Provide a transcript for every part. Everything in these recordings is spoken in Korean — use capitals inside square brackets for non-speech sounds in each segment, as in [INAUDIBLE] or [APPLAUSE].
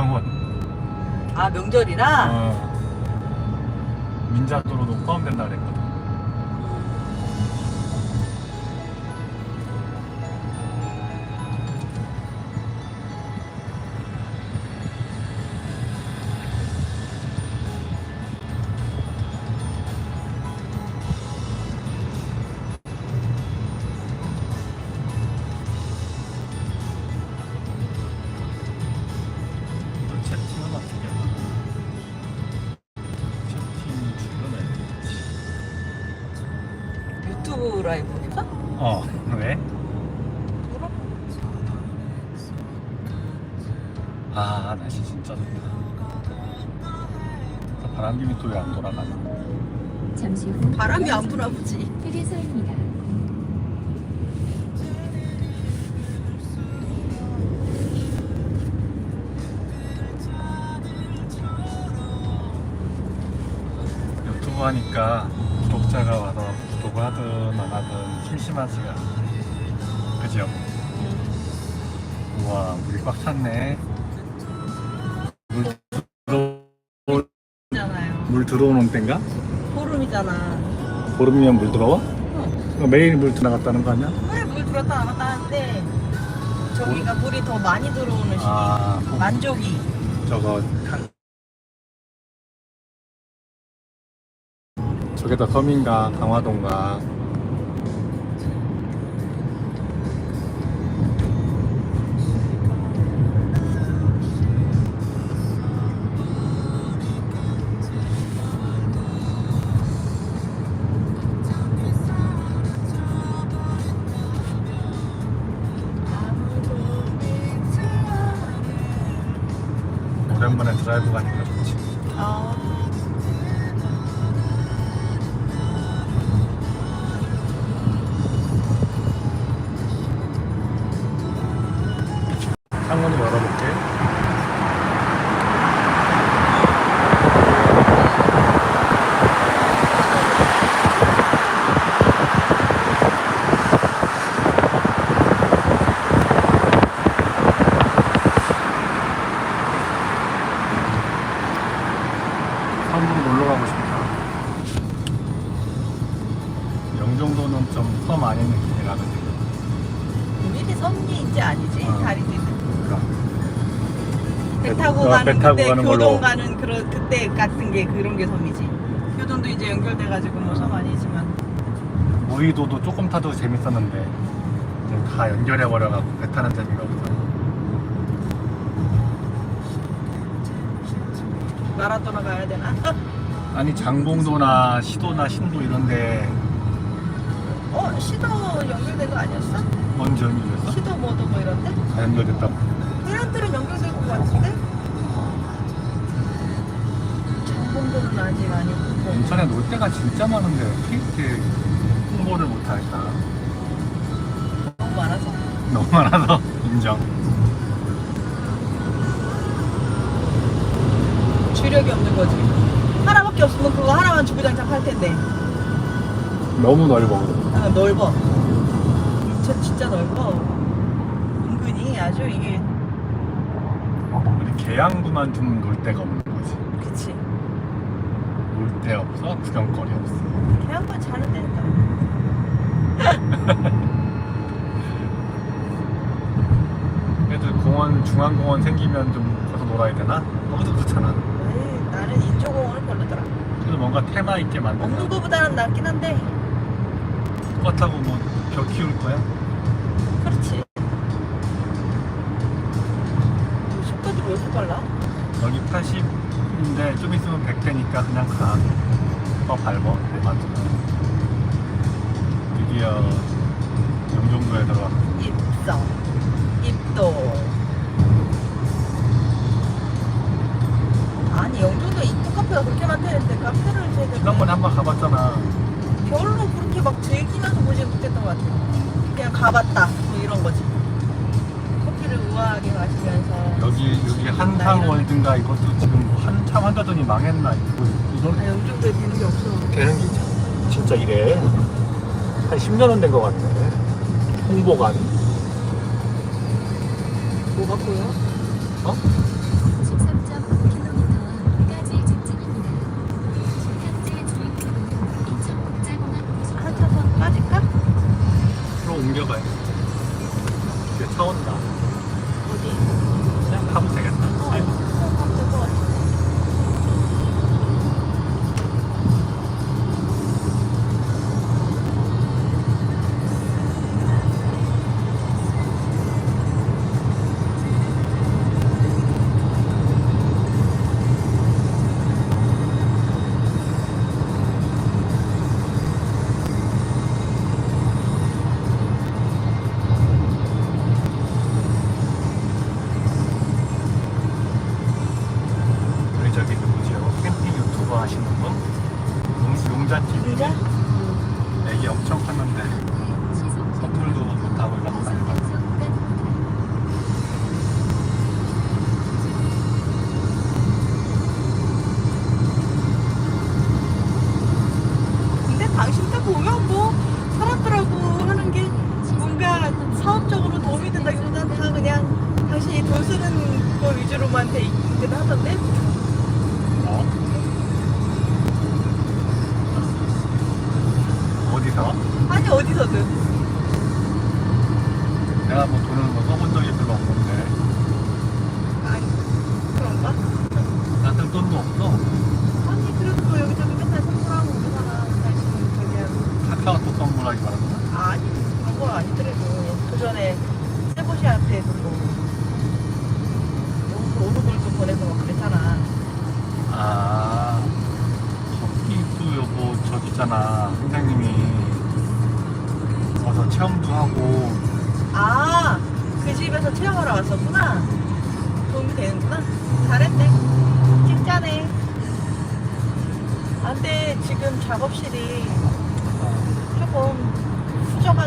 오 영원. 아 명절이라. 어. 민자도로도 포함된다 그랬거든. 휴게소입니다. 유튜브 하니까 구독자가 와서 구독을 하든 안 하든 심심하지가 않아. 그죠? 우와, 물이 꽉 찼네. 물, 들어, 잖아요. 물 들어오는 때인가? 보름이면 물 들어와? 어. 그럼 매일 물 들어갔다는 거 아니야? 그래 물 들었다 나갔다 하는데 저기가 물이 더 많이 들어오는 시기. 아, 뭐, 만족이. 저거 저게 더 섬인가 강화도인가 오 우리이 섬인지 아니지 어. 다리지. 그러니까 배 타고 어, 가는 배 타고 그때 가는 교동 걸로. 가는 그런 그때 같은 게 그런 게 섬이지. 교동도 이제 연결돼 가지고 뭐 섬 아니지만. 무의도도 조금 타도 재밌었는데 이제 다 연결해 버려갖고 배 타는 재미가 없어. 마라토나 가야 되나? [LAUGHS] 아니 장봉도나 시도나 신도 이런데 어 시도 연결된 거 아니었어? 언제 연결됐어? 시도 모도 뭐 이런데? 다 연결됐다고? 해안들은 연결된 것 같은데? 장봉도는 아직 아니고 뭐. 인천에 놀 때가 진짜 많은데 이렇게 홍보를 못할까? 너무 많아서 너무 많아서 인정. 주력이 없는 거지 하나밖에 없으면 그거 하나만 주구장창 팔 텐데 너무 넓어. 아, 넓어 저 진짜 넓어 은근히 아주 이게 우리 계양구만 좀 놀 데가 없는 거지. 그치 놀 데 없어, 구경거리 없어. 계약만 자는 데니까 [LAUGHS] 그래도 공원 중앙공원 생기면 좀 가서 놀아야 되나? 거기도 그렇잖아. 에이, 나는 인조공원은 별로더라 그래도 뭔가 테마 있게 없는 만들면 거보다는 낫긴 한데 똑같다고 뭐벼 키울 거야? 그렇지 속도도 왜 이렇게 빨라? 여기 80인데 좀 있으면 100대니까 그냥 한상월드인가 이것도 지금 뭐 한참 한다더니 망했나 이거 아, 이런 되는 게 없어. 되는 게 있잖아. 진짜 이래 한 10년은 된 것 같아 홍보관 뭐가 보여? 어? 돼 있긴 하던데 어? 어디서? 아니 어디서든 내가 뭐 돈을 뭐 써본 적이 별로 없는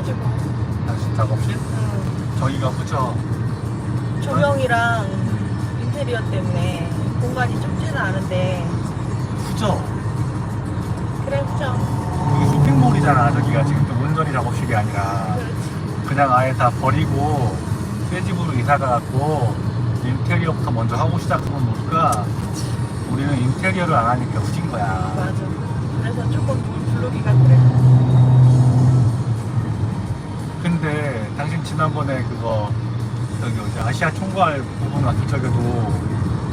가지고, 당신 작업실? 음, 저기가 후져 조명이랑 인테리어 때문에 공간이 좁지는 않은데, 후져 그래, 후져. 여기 쇼핑몰이잖아 저기가 지금 또 온전히 작업실이 아니라 그렇지. 그냥 아예 다 버리고 새 집으로 이사 가갖고 인테리어부터 먼저 하고 시작하면 모를까 우리는 인테리어를 안 하니까 후진 거야 맞아. 그래서 조금 블루기가 그래. 지난번에 그거 저기 어디 아시아 총괄 부분 왔을 적에도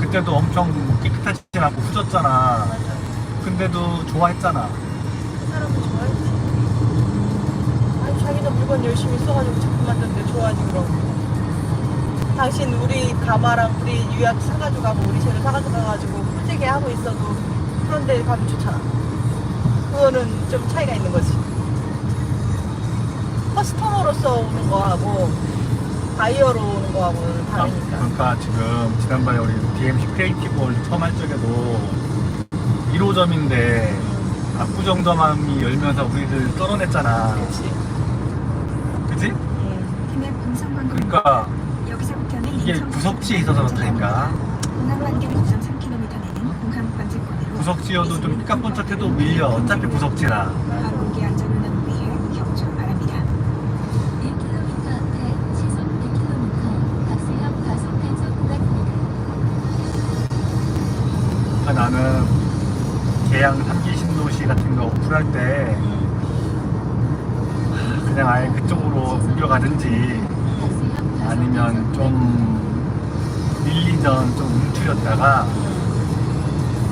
그때도 엄청 깨끗하지 않고 후졌잖아. 근데도 좋아했잖아 그 사람은 좋아했지. 아니, 자기도 물건 열심히 써가지고 작품 만드는데 좋아하지, 그럼. 당신 우리 가마랑 우리 유약 사가지고 가고 우리 재료 사가지고 가가지고 풀재게 하고 있어도 그런데 가면 좋잖아. 그거는 좀 차이가 있는 거지. 커스터머로서 오는 거하고 바이어로 오는 거하고는 아, 다르니까. 그러니까 지금 지난번에 우리 DMC 크리에이티브 월드 처음 할 적에도 1호점인데 음, 압구정점이 열면서 우리들 떨어냈잖아? 음. 김해 공성광고 그러니까 여기서부터는 이게 구석지에 있어서 그렇다니까 공항 반경 2.3km 내는 공항 관제권으로 구석지여도 좀 삐까뻔쩍해도 밀려 어차피 구석지라 나는 계양 3기 신도시 같은 거 오픈할 때 그냥 아예 그쪽으로 옮겨가든지 아니면 좀 1, 2전 좀 움츠렸다가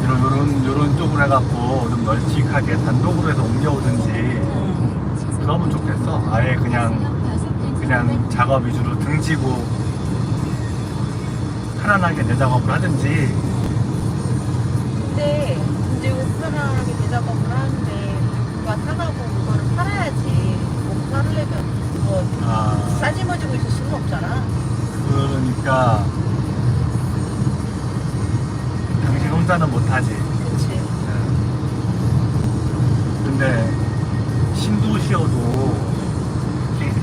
이런 요런 요런 쪽으로 해갖고 좀 널찍하게 단독으로 해서 옮겨오든지 음. 그러면 좋겠어 아예 그냥 그냥 작업 위주로 등지고 편안하게 내 작업을 하든지 근데 이제 편안하게 대작업을 하는데 누가 사가고 그거를 팔아야지. 뭐 팔으려면 뭐 아. 싸지머지고 있을 수는 없잖아. 그러니까 당신 혼자는 못하지. 그치. 근데 신도시여도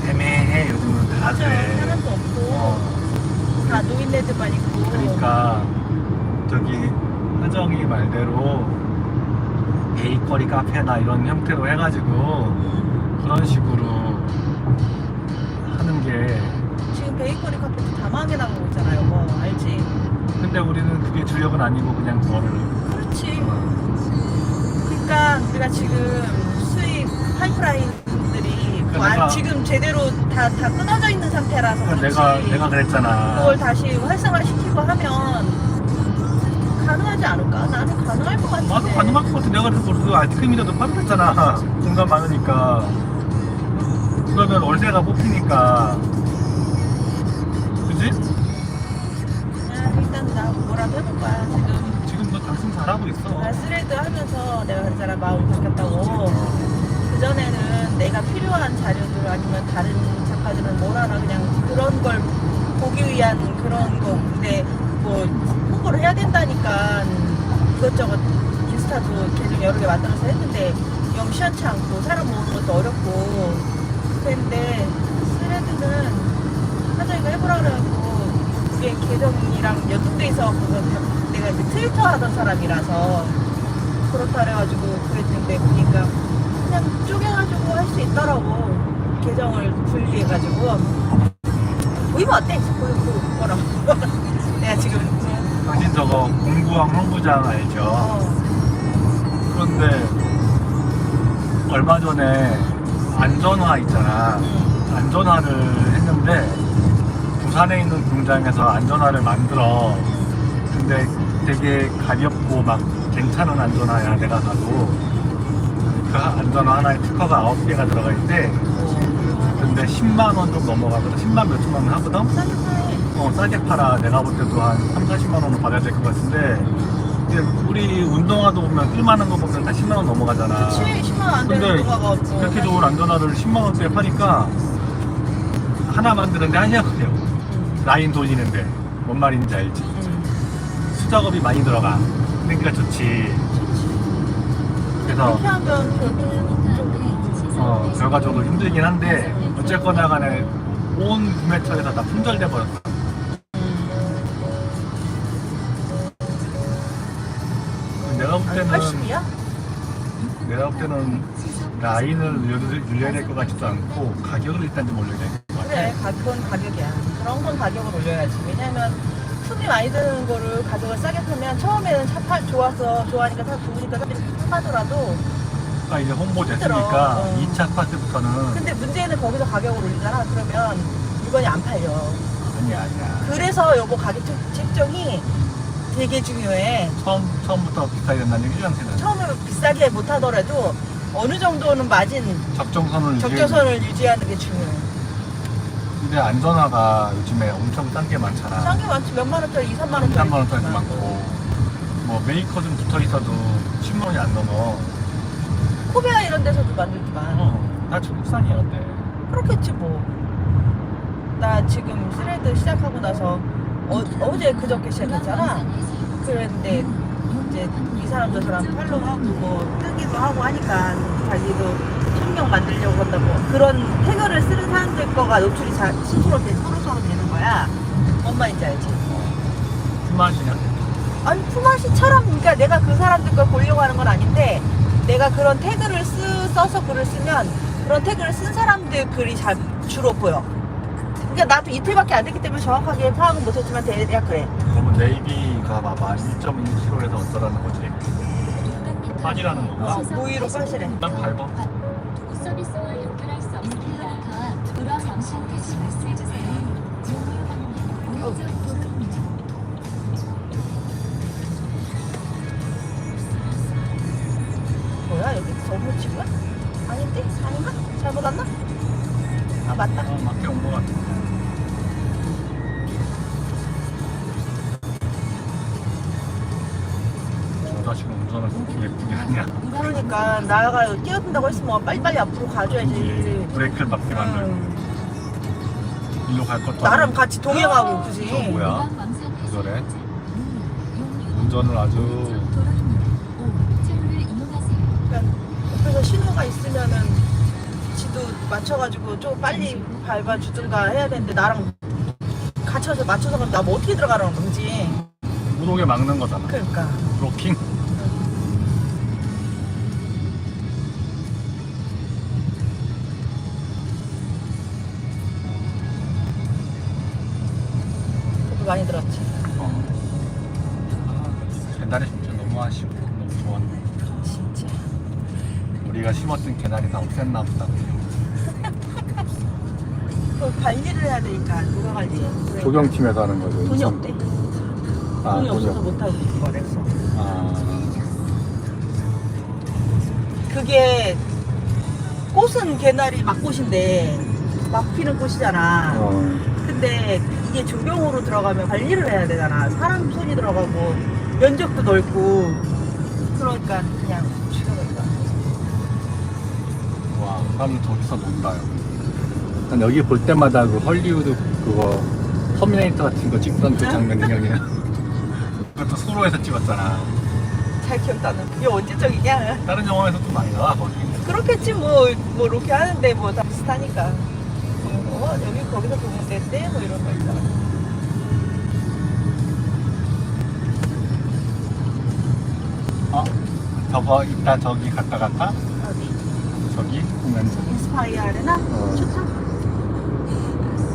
애매해. 요즘은 다 맞아. 그래. 사람도 없고. 어, 다 노인네들만 있고. 그러니까 저기 하정이 말대로 베이커리 카페나 이런 형태로 해가지고 그런 식으로 하는 게 지금 베이커리 카페도 다 망해 나가고 있잖아요. 뭐 알지? 근데 우리는 그게 주력은 아니고 그냥 그거를 그렇지. 어, 그러니까 우리가 지금 수익 파이프라인들이 그러니까 와- 내가- 지금 제대로 다, 다 끊어져 있는 상태라서 그러니까 그렇지. 내가 내가 그랬잖아. 그걸 다시 활성화시키고 하면 가능하지 않을까? 나는 가능할 것 같은데 나도 가능할 것 같아. 내가 그래서 그 아이스크림이라도 팔았잖아. 공간 많으니까. 그러면 월세가 뽑히니까. 그지? 야, 일단 나 뭐라도 해볼 거야 지금 지금 너 당신 잘하고 있어. 나 스레드 하면서 내가 그랬잖아 마음이 바뀌었다고 그전에는 내가 필요한 자료들 아니면 다른 작가들은 뭘 하나 그냥 그런 걸 보기 위한 그런 거 근데 뭐 홍보를 해야 된다니까 이것저것 인스타도 계정 여러 개 만들어서 했는데 영 시원치 않고 사람 모으는 것도 어렵고 그랬는데 스레드는 하정이가 해보라 그래가지고 그게 계정이랑 연동돼 있어 그거 내가 이제 트위터 하던 사람이라서 그렇다 그래가지고 그랬는데 보니까 그냥 쪼개가지고 할 수 있더라고. 계정을 분리해가지고. 보이면 어때? 보이 보 뭐라고 내가 지금 당신 저거 공구왕 홍부장 알죠? 어, 그런데 얼마 전에 안전화 있잖아. 안전화를 했는데 부산에 있는 공장에서 안전화를 만들어. 근데 되게 가볍고 막 괜찮은 안전화야 내가 가도 그 안전화 하나에 특허가 9개가 들어가 있는데 근데 10만 원 좀 넘어가거든 10만 몇천 원 하거든 어 싸게 팔아. 내가 볼 때도 한 3, 40만 원은 받아야 될 것 같은데 근데 우리 운동화도 보면 끌만한 거 보면 다 10만 원 넘어가잖아. 10만 안 되는 근데 거가 없고. 그렇게 좋은 안전화를 10만 원대에 파니까 하나 만드는데 한 시간 걸려 라인 돌리는데. 뭔 말인지 알지? 수작업이 많이 들어가. 그러니까 좋지. 그래서 그렇게 하면 어, 결과적으로 힘들긴 한데 어쨌거나 간에 온 구매처에서 다 품절돼 버렸어 내가 볼 때는 라인을 늘려- 늘려야 될 것 같지도 않고 가격을 일단 좀 올려야 될 것 같아 그래 가격은 가격이야. 그런 건 가격을 올려야지. 왜냐면 품이 많이 드는 거를 가격을 싸게 파면 처음에는 차 팔, 좋아서 좋아하니까 다 좋으니까 사람들이 사가더라도 그러니까 이제 홍보. 됐으니까 어. 2차 파트부터는 근데 문제는 거기서 가격을 올리잖아. 그러면 물건이 안 팔려. 아니야 아니야. 그래서 여보 가격 책- 책정이 되게 중요해. 처음, 처음부터 비싸게 된다는 얘기지 않테는 처음에 비싸게 못 하더라도 어느 정도는 마진 적정선을 적정선을 유지하는 게 중요해. 근데 안전화가 요즘에 엄청 싼 게 많잖아. 싼 게 많지. 몇만 원짜리 2, 3만 원짜리. 3만 원짜리도 있지만. 많고. 뭐 메이커 좀 붙어 있어도 10만 원이 안 넘어. 코베아 이런 데서도 만들지만. 어, 다 중국산이야 근데. 그렇겠지 뭐. 나 지금 스레드 시작하고 나서 어, 어제 그저께 시작했잖아. 그랬는데 이제 이 사람 저 사람 팔로우하고 뭐 뜨기도 하고 하니까 자기도 천명 만들려고 한다고 그런 태그를 쓰는 사람들 거가 노출이 자, 스스로 돼, 서로 서로 되는 거야. 뭔 말인지 알지? 품앗이냐 아니 품앗이처럼 그러니까 내가 그 사람들 걸 보려고 하는 건 아닌데 내가 그런 태그를 쓰, 써서 글을 쓰면 그런 태그를 쓴 사람들 글이 잘 주로 보여. 그러니까 나도 이틀밖에 안 됐기 때문에 정확하게 파악은 못했지만 대략 그래. 그러면 네이비가 봐봐 1.2km에서 어쩌라는 거지 빠지라는 건가? 어, 무위로 빠시래. 난 밟아 저 자식은 운전을 그렇게 예쁘게 하냐 그러니까 나가 뛰어든다고 했으면 빨리빨리 앞으로 가줘야지. 이제 브레이크를 맞게 만들고 음, 일로 갈 것도 나랑 아니고. 같이 동행하고 굳이. 저 뭐야? 그거래? 운전을 아주 이용하세요. 그러니까 옆에서 신호가 있으면은 지도 맞춰가지고 좀 빨리 밟아주든가 해야 되는데 나랑 갇혀서 맞춰서 나뭐 어떻게 들어가라는 거지 못 오게 막는 거잖아. 그러니까 브로킹. 많이 들었지 어. 아, 개나리 진짜 너무 아쉬워. 너무 좋았네. 진짜 우리가 심었던 개나리 다 없앴나 보다. [LAUGHS] 그 관리를 해야 되니까 누가 관리해 그래. 조경팀에서 하는 거죠. 돈이 인천. 없대 아, 돈이 없어서 없. 못하고 그랬어 아, 그게 꽃은 개나리 막꽃인데 막 피는 꽃이잖아 어. 근데 이게 조경으로 들어가면 관리를 해야 되잖아. 사람 손이 들어가고 면적도 넓고 그러니까 그냥 죽여버린다. 와, 사람 저기서 논다요. 난 여기 볼 때마다 그 헐리우드 그거 터미네이터 같은 거 찍던 그 장면 생각이야. 그것도 수로에서 찍었잖아. 잘 기억나는. 이게 언제적이냐? 다른 영화에서도 많이 나와 거기. 그렇겠지 뭐, 뭐 이렇게 하는데 뭐 다 비슷하니까. 어, 여기 거기서 보면 됐대 뭐 이런 거 있잖아. 어? 저거 이따 저기 갔다 갔다 어디? 저기 보면 인스파이어 아레나? 어. 좋다.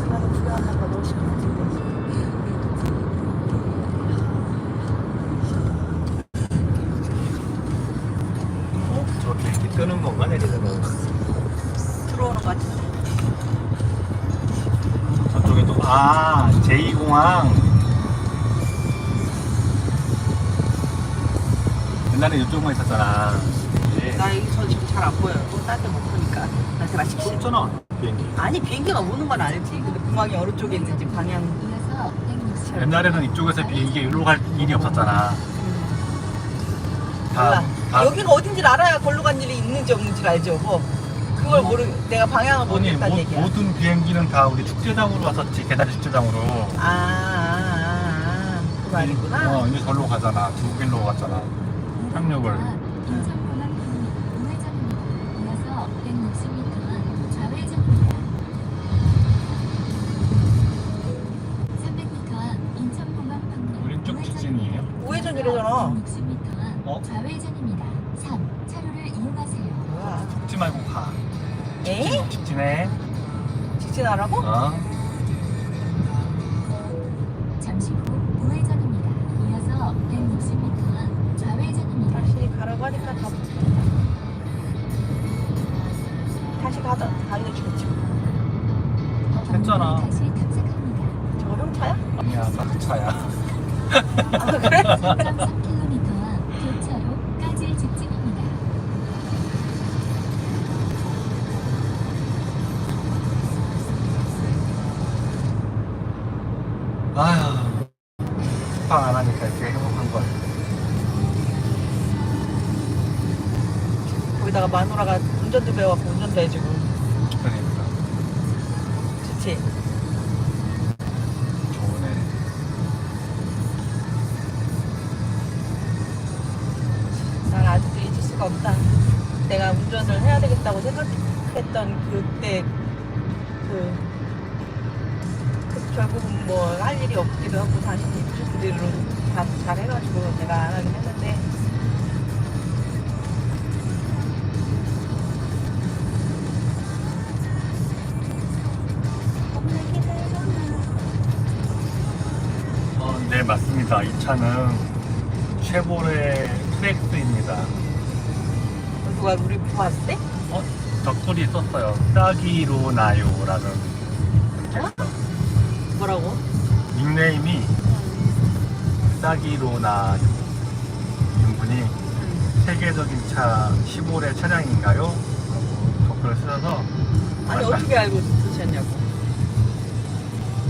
나도 구경한다 거 너무 싶은데. 어? 저 비행기 뜨는 건가? 아, 제2공항. 옛날에 이쪽만 있었잖아. 예. 나 여기서 지금 잘 안 보여요. 딴데 못 보니까. 나한테 맛있게 시 없잖아 비행기. 아니 비행기가 오는 건 알지. 근데 공항이 어느 쪽에 있는지 방향. 이어서 160m 옛날에는 이쪽에서 비행기가 일로 갈 일이 없었잖아. 다, 몰라. 다 여기가 어딘지 알아야 걸로 간 일이 있는지 없는지 알죠. 뭐 그걸 모르. 내가 방향을 아니, 모르겠다는 모, 얘기야. 모든 비행기는 다 우리 축제장으로 왔었지 개다리 축제장으로. 아, 아, 아, 아. 그 말이구나. 어, 이제 절로 가잖아. 중국일로 갔잖아. 착륙을. 인 직진하라고? 어? 잠시 후 우회전입니다. 이어서 160m 좌회전입니다. 다시 가라고 하니까 가. 다시 가다 알려주겠지. 했잖아. 다시 탐색합니다. 형 차야? 아니야, 나 차야. 아 그래? [LAUGHS] 아휴. 스파 안 하니까 이렇게 행복한 거야. 거기다가 마누라가 운전도 배워갖고 운전도 해주고 네, 맞습니다. 이 차는 쉐보레 트랙스입니다. 누가 우리 봤을 때? 어? 덕글이 썼어요. 싸기로 나요라는 어? 뭐라고? 닉네임이 싸기로 나요. 분이 세계적인 차 15대 차량인가요? 덕글을 쓰셔서 아니. 어떻게 알고 쓰셨냐고.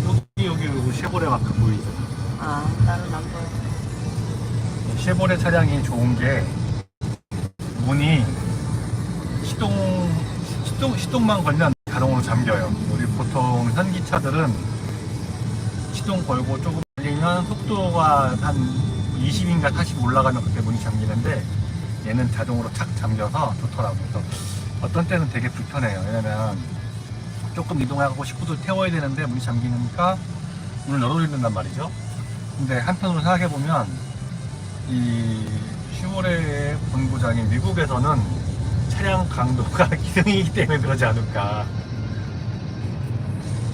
여기 여기 여기 쉐보레 마크 보이죠? 아 나는 안 보여. 쉐보레 차량이 좋은 게 문이 시동 시동 시동만 걸면 자동으로 잠겨요. 우리 보통 현기차들은 시동 걸고 조금 걸리면 속도가 한 20인가 40 올라가면 그때 문이 잠기는데 얘는 자동으로 착 잠겨서 좋더라고요. 어떤 때는 되게 불편해요. 왜냐면 조금 이동하고 식구들 태워야 되는데 문이 잠기니까 문을 열어주는단 말이죠. 근데 한편으로 생각해보면 이 슈보레의 본부장인 미국에서는 차량 강도가 [LAUGHS] 기승이기 때문에 그러지 않을까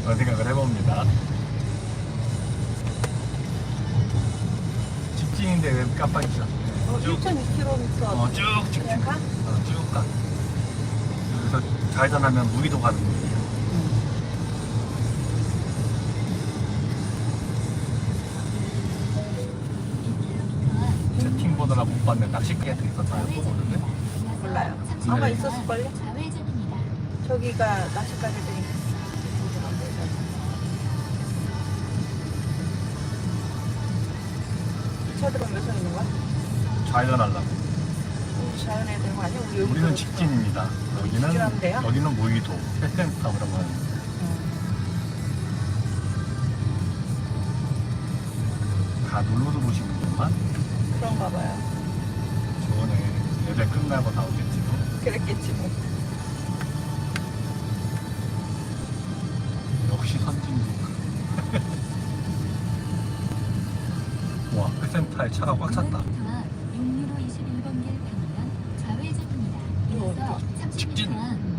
그런 생각을 해봅니다. 직진인데 왜 깜빡이죠? 어, 쭉, 1.2km. 어, 쭉 직진. 어, 쭉 가. 여기서 좌회전하면 무기도 가는 거예요. 채팅보드라 못. 낚시기에 돼 있었나요? 또 보는데? 몰라요. 네. 아마 있었을걸요? 저기가 낚시까지 되니까. 차 들어오면서 있는 거야? 좌회전하려고. 우리 자연에 되는 거 아니야? 우리 여기 우리는. 직진입니다. 여기는, 직진하면 돼요? 여기는 무의도. 패센터 그런 건. 다 눌러 들어오시는구만. 그런가 봐요. 저번에 예배 끝나고 나오겠지. 뭐. 그랬겠지 뭐. 역시 선진국. 와, 패센터에 차가 꽉 찼다. 6유로 21번 길 방면 좌회전입니다. 이어서 직진. 30m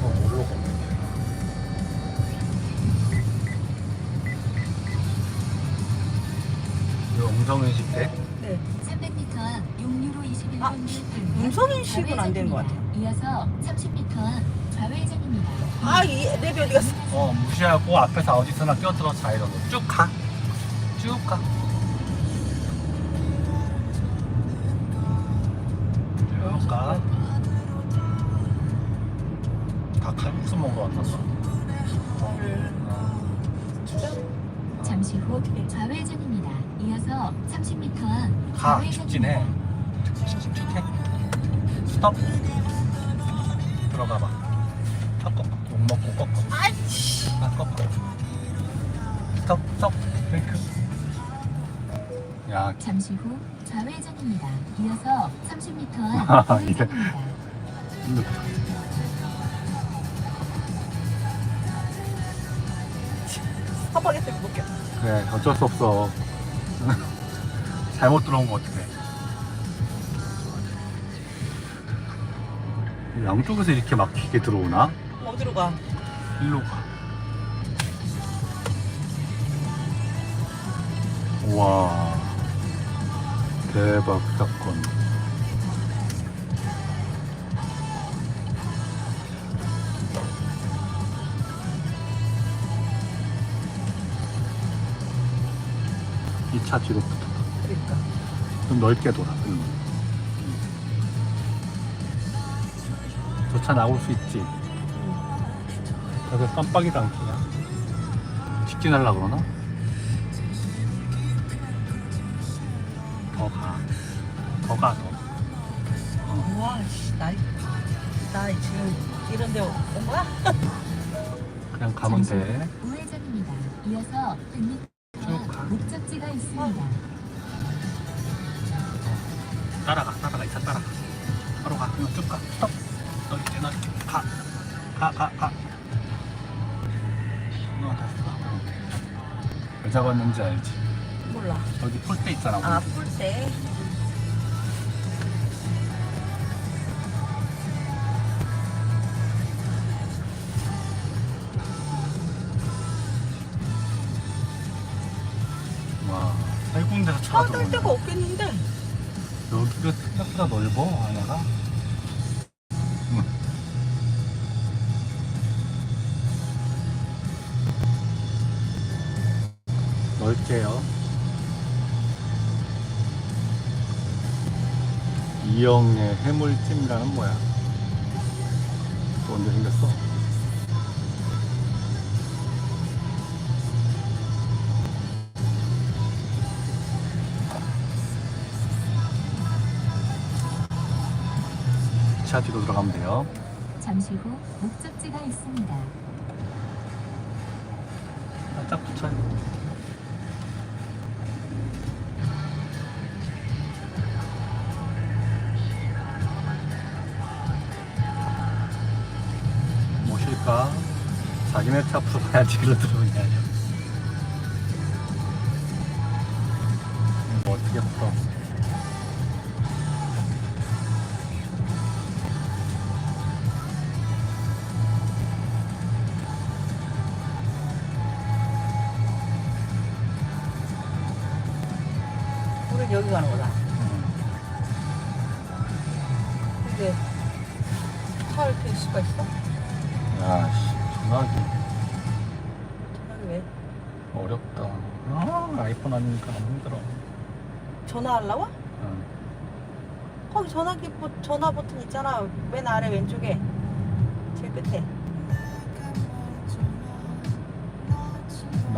뭘로? 이거? 네. 300m 앞 6유로 21번 아, 길 방면 음성인식은 안된것 좌회전입니다. 이어서 30m 앞 좌회전입니다. 아, 이 랩이 어디 갔어? 어, 무시하고 앞에서 어디서나 끼어들어 좌회전으로 쭉 가. 쭉 가. 쭉 가. 다 칼국수 먹으러 왔었어. 잠시 후 좌회전입니다. 이어서 30m 앞 가. 직진해. 스톱. 들어가 봐. 턱 꺾어. 욕 먹고 꺾어. 아이씨. 아, 꺾어. 스톱, 스톱. 브레이크. 야, 잠시 후 좌회전입니다. 이어서 30m 앞 [LAUGHS] 아, 이게-. 스파게티 먹게. 그래 어쩔 수 없어 잘못 들어온 거 어떡해 양쪽에서 이렇게 막히게 들어오나? 어디로 가? 일로 가 우와 대박 사건 이차 뒤로 붙어 그러니까. 좀 넓게 돌아. 저차 나올 수 있지. 저게 깜빡이도 안 켜냐? 직진하려고 그러나? 더 가. 더 가, 더. 우와, 씨, 나, 나 지금 이런 데온 거야? 그냥 가면 돼. 후 우회전입니다. 이어서 100m 쭉 가. 목적지가 있습니다. 따라가, 따라가, 이차 따라가. 바로 가. 그냥 쭉 가. 스톱. 넓게, 넓게. 가. 가, 가, 가. 어, 됐어. 왜 잡았는지 알지? 몰라. 여기 폴대 있잖아. 아, 풀 때. 세 군데서 차가 차떨 들어오네. 데가 없겠는데? 여기가 생각보다 넓어. 응. 넓게요. 이영의 해물찜이라는 뭐야? 또 언제 생겼어? 주차 뒤로 들어가면 돼요. 잠시 후 목적지가 있습니다. 살짝 붙여요. 모실까? 자기네 차 앞으로 가야지 길로 들어오냐. 뭐 어떻게 풀어? 여기 가는 거다. 음. 근데 차를 켤 수가 있어? 야, 씨, 전화기 전화기 왜? 어렵다. 아, 아이폰 아니니까 너무 힘들어. 전화하려고? 응. 거기 전화기 버, 전화 버튼 있잖아. 맨 아래 왼쪽에. 제일 끝에.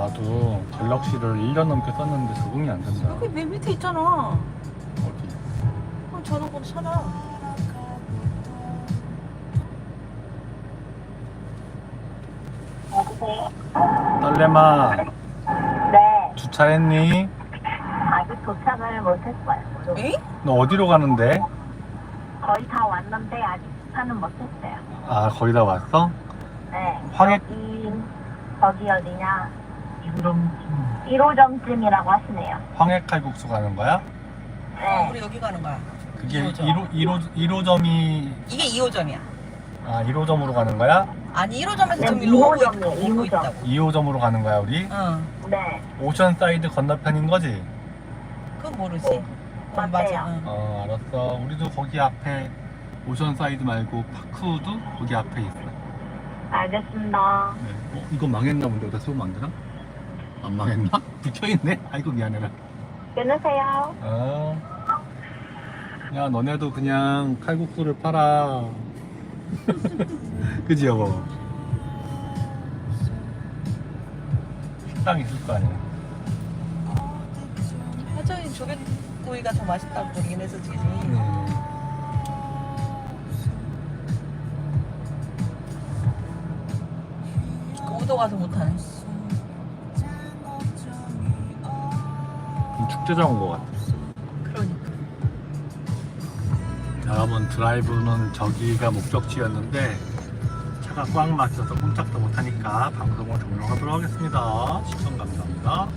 나도 갤럭시를 1년 넘게 썼는데 적응이 안 된다. 여기 맨 밑에 있잖아. 어디? 그럼 전화번호 찾아. 딸내마 네, 주차했니? 아직 도착을 못했어요. 에이? 너 어디로 가는데? 거의 다 왔는데 아직 도착은 못했어요. 아 거의 다 왔어? 네, 황해 여기 거기 어디냐? 1호점쯤. 1호점쯤이라고 하시네요. 황해 칼국수 가는 거야? 네, 우리 여기 가는 거야. 그게 2호점. 1호 1호 1호점이 이게 2호점이야. 아 1호점으로 가는 거야? 아니 1호점에서 네, 지금 일로 오고, 있, 2호점이에요, 오고 2호점. 있다고. 2호점으로 가는 거야 우리? 응. 네, 오션 사이드 건너편인 거지? 그건 모르지. 어, 맞아요. 맞아. 응. 어 알았어. 우리도 거기 앞에 오션 사이드 말고 파크우드 거기 앞에 있어. 알겠습니다. 네. 어, 이거 망했나 본데 여기다 세우면 안 되나? 안 망했나? [LAUGHS] 붙여있네? 아이고 미안해라. 끊으세요. 어. 야 너네도 그냥 칼국수를 팔아. [LAUGHS] 그지 여보? 식당 있을 거 아니야. 하정이 조개구이가 더 맛있다고 그러긴 했었지. 음. 그 우도 가서 못하네. 축제장 온거 같아. 그러니까. 여러분 드라이브는 저기가 목적지였는데 차가 꽉 막혀서 꼼짝도 못하니까 방송을 종료하도록 하겠습니다. 시청 감사합니다.